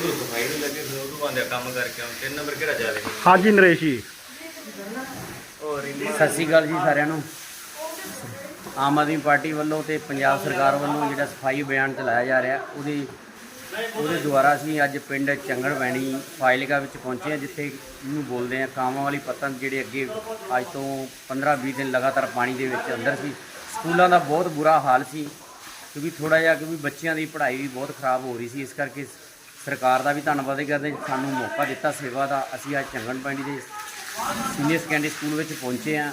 ਉਧਰ ਸਫ਼ਾਈ ਨੂੰ ਲੱਗੇ ਫਿਰ ਉਦੋਂ ਆਂਦੇ ਕੰਮ ਕਰਕੇ ਆਉਂ ਤਿੰਨ ਨੰਬਰ ਕਿਹੜਾ ਜਾ ਰਹੇ? ਹਾਜੀ ਨਰੇਸ਼ ਜੀ। ਸਤਿ ਸ਼੍ਰੀ ਅਕਾਲ ਜੀ ਸਾਰਿਆਂ ਨੂੰ। ਆਮ ਆਦਮੀ ਪਾਰਟੀ ਵੱਲੋਂ ਤੇ ਪੰਜਾਬ ਸਰਕਾਰ ਵੱਲੋਂ ਜਿਹੜਾ ਸਫ਼ਾਈ ਅਭਿਆਨ ਚਲਾਇਆ ਜਾ ਰਿਹਾ ਉਹਦੇ ਉਹਦੇ ਦੁਆਰਾ ਅਸੀਂ ਅੱਜ ਪਿੰਡ ਚੰਗੜ ਵੈਣੀ ਫਾਇਲਕਾ ਵਿੱਚ ਪਹੁੰਚੇ ਹਾਂ ਜਿੱਥੇ ਇਹਨੂੰ ਬੋਲਦੇ ਆ ਕਾਵਾਂ ਵਾਲੀ ਪਤਨ ਜਿਹੜੇ ਅੱਗੇ ਅੱਜ ਤੋਂ 15-20 ਦਿਨ ਲਗਾਤਾਰ ਪਾਣੀ ਦੇ ਵਿੱਚ ਅੰਦਰ ਸੀ। ਸਕੂਲਾਂ ਦਾ ਬਹੁਤ ਬੁਰਾ ਹਾਲ ਸੀ ਕਿਉਂਕਿ ਥੋੜਾ ਜਿਹਾ ਕਿਉਂਕਿ ਬੱਚਿਆਂ ਦੀ ਪੜ੍ਹਾਈ ਵੀ ਬਹੁਤ ਖਰਾਬ ਹੋ ਰਹੀ ਸੀ ਇਸ ਕਰਕੇ ਸਰਕਾਰ ਦਾ ਵੀ ਧੰਨਵਾਦ ਹੀ ਕਰਦੇ ਸਾਨੂੰ ਮੌਕਾ ਦਿੱਤਾ ਸੇਵਾ ਦਾ। ਅਸੀਂ ਅੱਜ ਚੰਗਣ ਪੈਂਡੀ ਦੇ ਸੀਨੀਅਰ ਸੈਕੰਡਰੀ ਸਕੂਲ ਵਿੱਚ ਪਹੁੰਚੇ ਆ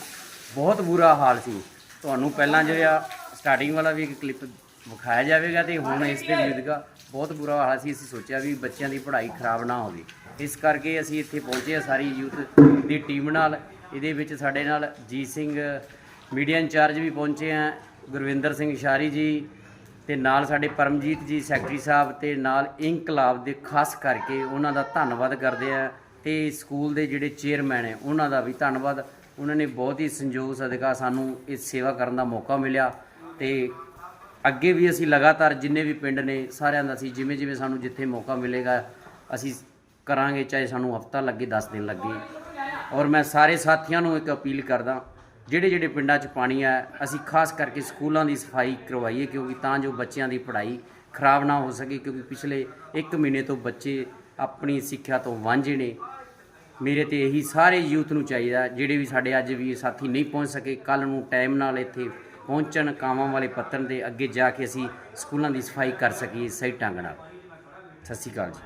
ਬਹੁਤ ਬੁਰਾ ਹਾਲ ਸੀ। ਤੁਹਾਨੂੰ ਪਹਿਲਾਂ ਜਿਹੜਾ ਸਟਾਰਟਿੰਗ ਵਾਲਾ ਵੀ ਇੱਕ ਕਲਿੱਪ ਵਿਖਾਇਆ ਜਾਵੇਗਾ ਤੇ ਹੁਣ ਇਸ ਦੇ ਵਿਰੁੱਧ ਬਹੁਤ ਬੁਰਾ ਹਾਲ ਸੀ। ਅਸੀਂ ਸੋਚਿਆ ਵੀ ਬੱਚਿਆਂ ਦੀ ਪੜ੍ਹਾਈ ਖਰਾਬ ਨਾ ਹੋਵੇ। ਇਸ ਕਰਕੇ ਅਸੀਂ ਇੱਥੇ ਪਹੁੰਚੇ ਆ ਸਾਰੀ ਯੂਥ ਦੀ ਟੀਮ ਨਾਲ। ਇਹਦੇ ਵਿੱਚ ਸਾਡੇ ਨਾਲ ਜੀਤ ਸਿੰਘ ਮੀਡੀਆ ਇੰਚਾਰਜ ਵੀ ਪਹੁੰਚੇ ਆ। ਗੁਰਵਿੰਦਰ ਸਿੰਘ ਸ਼ਾਰੀ ਜੀ ਤੇ ਨਾਲ ਸਾਡੇ ਪਰਮਜੀਤ ਜੀ, ਸੈਕਟਰੀ ਸਾਹਿਬ ਤੇ ਨਾਲ ਇਨਕਲਾਬ ਦੇ ਖਾਸ ਕਰਕੇ ਉਹਨਾਂ ਦਾ ਧੰਨਵਾਦ ਕਰਦੇ ਆ ਤੇ ਸਕੂਲ ਦੇ ਜਿਹੜੇ ਚੇਅਰਮੈਨ ਹੈ, ਉਹਨਾਂ ਦਾ ਵੀ ਧੰਨਵਾਦ। ਉਹਨਾਂ ਨੇ ਬਹੁਤ ਹੀ ਸੰਯੋਗ ਸਦਕਾ ਸਾਨੂੰ ਇਹ ਸੇਵਾ ਕਰਨ ਦਾ ਮੌਕਾ ਮਿਲਿਆ ਤੇ ਅੱਗੇ ਵੀ ਅਸੀਂ ਲਗਾਤਾਰ ਜਿੰਨੇ ਵੀ ਪਿੰਡ ਨੇ, ਸਾਰਿਆਂ ਦਾ ਅਸੀਂ ਜਿਵੇਂ ਜਿਵੇਂ ਸਾਨੂੰ ਜਿੱਥੇ ਮੌਕਾ ਮਿਲੇਗਾ, ਅਸੀਂ ਕਰਾਂਗੇ, ਚਾਹੇ ਸਾਨੂੰ ਹਫਤਾ ਲੱਗੇ 10 ਦਿਨ ਲੱਗੇ। ਔਰ ਮੈਂ ਸਾਰੇ ਸਾਥੀਆਂ ਨੂੰ ਇੱਕ ਅਪੀਲ ਕਰਦਾ ਜਿਹੜੇ ਜਿਹੜੇ ਪਿੰਡਾਂ 'ਚ ਪਾਣੀ ਆ, ਅਸੀਂ ਖਾਸ ਕਰਕੇ ਸਕੂਲਾਂ ਦੀ ਸਫ਼ਾਈ ਕਰਵਾਈਏ ਕਿਉਂਕਿ ਤਾਂ ਜੋ ਬੱਚਿਆਂ ਦੀ ਪੜ੍ਹਾਈ ਖਰਾਬ ਨਾ ਹੋ ਸਕੇ ਕਿਉਂਕਿ ਪਿਛਲੇ 1 ਮਹੀਨੇ ਤੋਂ ਬੱਚੇ ਆਪਣੀ ਸਿੱਖਿਆ ਤੋਂ ਵਾਂਝੇ ਨੇ। ਮੇਰੇ ਤੇ ਇਹੀ ਸਾਰੇ ਯੂਥ ਨੂੰ ਚਾਹੀਦਾ ਜਿਹੜੇ ਵੀ ਸਾਡੇ ਅੱਜ ਵੀ ਸਾਥੀ ਨਹੀਂ ਪਹੁੰਚ ਸਕੇ ਕੱਲ ਨੂੰ ਟਾਈਮ ਨਾਲ ਇੱਥੇ ਪਹੁੰਚਣ ਕਾਵਾਂ ਵਾਲੇ ਪੱਤਨ ਦੇ ਅੱਗੇ ਜਾ ਕੇ ਅਸੀਂ ਸਕੂਲਾਂ ਦੀ ਸਫ਼ਾਈ ਕਰ ਸਕੀਏ ਸਹੀ ਢੰਗ ਨਾਲ। ਸਤਿ ਸ਼੍ਰੀ ਅਕਾਲ ਜੀ।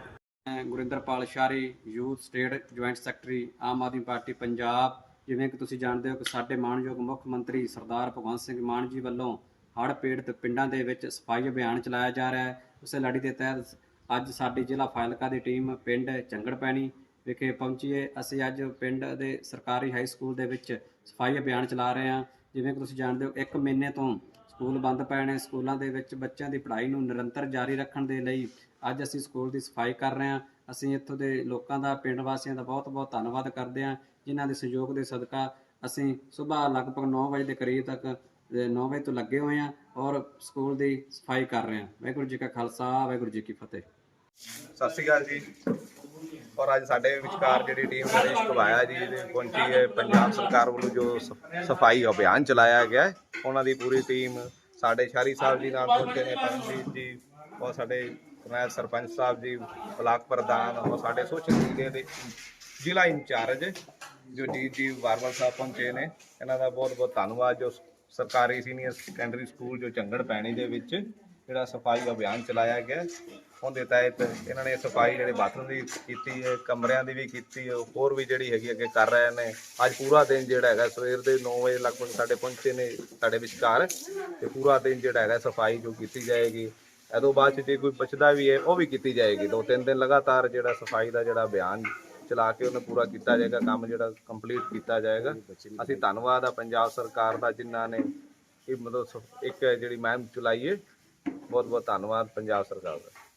ਮੈਂ Gurinderpal ਸ਼ਾਰੀ, youth state joint secretary, Aam Aadmi party, Punjab. ਜਿਵੇਂ ਕਿ ਤੁਸੀਂ ਜਾਣਦੇ ਹੋ ਕਿ ਸਾਡੇ ਮਾਣਯੋਗ ਮੁੱਖ ਮੰਤਰੀ ਸਰਦਾਰ ਭਗਵੰਤ ਸਿੰਘ ਮਾਨ ਜੀ ਵੱਲੋਂ ਹੜ੍ਹ ਪੀੜਤ ਪਿੰਡਾਂ ਦੇ ਵਿੱਚ ਸਫ਼ਾਈ ਅਭਿਆਨ ਚਲਾਇਆ ਜਾ ਰਿਹਾ ਹੈ। ਉਸੇ ਲੜੀ ਦੇ ਤਹਿਤ ਅੱਜ ਸਾਡੀ ਜ਼ਿਲ੍ਹਾ ਫਾਜ਼ਿਲਕਾ ਦੀ ਟੀਮ ਪਿੰਡ ਚੰਗੜ ਪੈਣੀ ਵਿਖੇ ਪਹੁੰਚੀਏ ਅਸੀਂ ਅੱਜ ਪਿੰਡ ਦੇ ਸਰਕਾਰੀ ਹਾਈ ਸਕੂਲ ਦੇ ਵਿੱਚ ਸਫ਼ਾਈ ਅਭਿਆਨ ਚਲਾ ਰਹੇ ਹਾਂ। ਜਿਵੇਂ ਕਿ ਤੁਸੀਂ ਜਾਣਦੇ ਹੋ, ਇੱਕ ਮਹੀਨੇ ਤੋਂ ਸਕੂਲ ਬੰਦ ਪੈਣੇ, ਸਕੂਲਾਂ ਦੇ ਵਿੱਚ ਬੱਚਿਆਂ ਦੀ ਪੜ੍ਹਾਈ ਨੂੰ ਨਿਰੰਤਰ ਜਾਰੀ ਰੱਖਣ ਦੇ ਲਈ ਅੱਜ ਅਸੀਂ ਸਕੂਲ ਦੀ ਸਫ਼ਾਈ ਕਰ ਰਹੇ ਹਾਂ। ਅਸੀਂ ਇੱਥੋਂ ਦੇ ਲੋਕਾਂ ਦਾ, ਪਿੰਡ ਵਾਸੀਆਂ ਦਾ ਬਹੁਤ-ਬਹੁਤ ਧੰਨਵਾਦ ਕਰਦੇ ਹਾਂ, ਜਿਨ੍ਹਾਂ ਦੇ ਸਹਿਯੋਗ ਦੇ ਸਦਕਾ ਅਸੀਂ ਸਵੇਰ ਲਗਭਗ 9 ਵਜੇ ਦੇ ਕਰੀਬ ਤੱਕ 9 ਵਜੇ ਤੋਂ ਲੱਗੇ ਹੋਏ ਹਾਂ ਔਰ ਸਕੂਲ ਦੀ ਸਫ਼ਾਈ ਕਰ ਰਹੇ ਹਾਂ। ਵਾਹਿਗੁਰੂ ਜੀ ਕਾ ਖਾਲਸਾ, ਵਾਹਿਗੁਰੂ ਜੀ ਕੀ ਫਤਿਹ। ਸਤਿ ਸ਼੍ਰੀ ਅਕਾਲ ਜੀ। ਔਰ ਅੱਜ ਸਾਡੇ ਵਿਚਕਾਰ ਜਿਹੜੀ ਟੀਮ ਨਰੇਸ਼ ਕਵਾਇਆ ਜੀ ਦੇ ਪਹੁੰਚੀ ਹੈ ਪੰਜਾਬ ਸਰਕਾਰ ਵੱਲੋਂ ਜੋ ਸ- ਸਫ਼ਾਈ ਅਭਿਆਨ ਚਲਾਇਆ ਗਿਆ ਹੈ, ਉਹਨਾਂ ਦੀ ਪੂਰੀ ਟੀਮ ਸਾਡੇ ਸ਼ਾਰੀ ਸਾਹਿਬ ਜੀ ਨਾਲ ਪਹੁੰਚੇ ਨੇ, ਪਰਮਜੀਤ ਜੀ, ਔਰ ਸਾਡੇ ਕਰਨੈਲ ਸਰਪੰਚ ਸਾਹਿਬ ਜੀ, ਬਲਾਕ ਪ੍ਰਧਾਨ, ਔਰ ਸਾਡੇ ਸੋਸ਼ਲ ਮੀਡੀਆ ਦੇ ਜ਼ਿਲ੍ਹਾ ਇੰਚਾਰਜ ਜੋ ਜੀ ਜੀ ਵਾਰਵਲ ਸਾਹਿਬ ਪਹੁੰਚੇ ਨੇ, ਇਹਨਾਂ ਦਾ ਬਹੁਤ ਬਹੁਤ ਧੰਨਵਾਦ, ਜੋ ਸਰਕਾਰੀ ਸੀਨੀਅਰ ਸੈਕੰਡਰੀ ਸਕੂਲ ਜੋ ਚੰਗੜ ਪੈਣੀ ਦੇ ਵਿੱਚ ਜਿਹੜਾ ਸਫ਼ਾਈ ਅਭਿਆਨ ਚਲਾਇਆ ਗਿਆ ਉਹਦੇ ਤਹਿਤ ਇਹਨਾਂ ਨੇ ਸਫ਼ਾਈ ਜਿਹੜੇ ਬਾਥਰੂਮ ਦੀ ਕੀਤੀ ਹੈ, ਕਮਰਿਆਂ ਦੀ ਵੀ ਕੀਤੀ ਹੈ, ਹੋਰ ਵੀ ਜਿਹੜੀ ਹੈਗੀ ਅੱਗੇ ਕਰ ਰਹੇ ਨੇ। ਅੱਜ ਪੂਰਾ ਦਿਨ ਜਿਹੜਾ ਹੈਗਾ, ਸਵੇਰ ਦੇ 9 ਵਜੇ ਲਗਭਗ ਸਾਡੇ ਪਹੁੰਚੇ ਨੇ ਸਾਡੇ ਵਿਚਕਾਰ ਤੇ ਪੂਰਾ ਦਿਨ ਜਿਹੜਾ ਹੈਗਾ ਸਫ਼ਾਈ ਜੋ ਕੀਤੀ ਜਾਏਗੀ। ਇਹਦੋਂ ਬਾਅਦ 'ਚ ਜੇ ਕੋਈ ਬਚਦਾ ਵੀ ਹੈ, ਉਹ ਵੀ ਕੀਤੀ ਜਾਏਗੀ। ਦੋ ਤਿੰਨ ਦਿਨ ਲਗਾਤਾਰ ਜਿਹੜਾ ਸਫ਼ਾਈ ਦਾ ਜਿਹੜਾ ਅਭਿਆਨ ਚਲਾ ਕੇ ਉਹਨੂੰ ਪੂਰਾ ਕੀਤਾ ਜਾਏਗਾ, ਕੰਮ ਜਿਹੜਾ ਕੰਪਲੀਟ ਕੀਤਾ ਜਾਏਗਾ। ਅਸੀਂ ਧੰਨਵਾਦ ਆ ਪੰਜਾਬ ਸਰਕਾਰ ਦਾ ਜਿਨ੍ਹਾਂ ਨੇ ਇਹ ਮਤਲਬ ਸ- ਇੱਕ ਜਿਹੜੀ ਮਹਿਮ ਚਲਾਈ ਹੈ। ਬਹੁਤ ਬਹੁਤ ਧੰਨਵਾਦ ਪੰਜਾਬ ਸਰਕਾਰ ਦਾ।